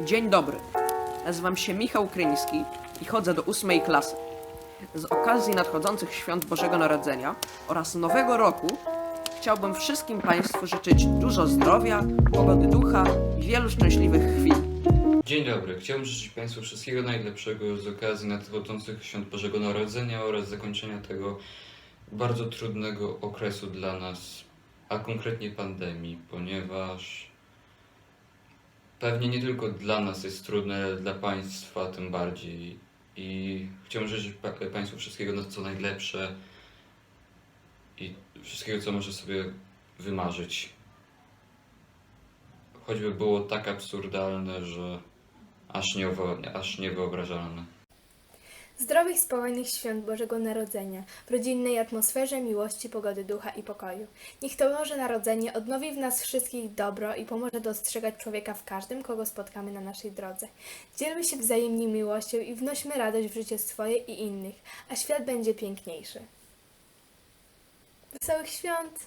Dzień dobry. Nazywam się Michał Kryński i chodzę do ósmej klasy. Z okazji nadchodzących świąt Bożego Narodzenia oraz Nowego Roku chciałbym wszystkim Państwu życzyć dużo zdrowia, pogody ducha i wielu szczęśliwych chwil. Dzień dobry. Chciałbym życzyć Państwu wszystkiego najlepszego z okazji nadchodzących świąt Bożego Narodzenia oraz zakończenia tego bardzo trudnego okresu dla nas, a konkretnie pandemii, ponieważ pewnie nie tylko dla nas jest trudne, dla Państwa tym bardziej. I chciałbym życzyć pa- Państwu wszystkiego na co najlepsze i wszystkiego, co może sobie wymarzyć. Choćby było tak absurdalne, że aż, niewo- aż niewyobrażalne. Zdrowych, spokojnych świąt Bożego Narodzenia, w rodzinnej atmosferze miłości, pogody ducha i pokoju. Niech to Boże Narodzenie odnowi w nas wszystkich dobro i pomoże dostrzegać człowieka w każdym, kogo spotkamy na naszej drodze. Dzielmy się wzajemnie miłością i wnośmy radość w życie swoje i innych, a świat będzie piękniejszy. Wesołych świąt!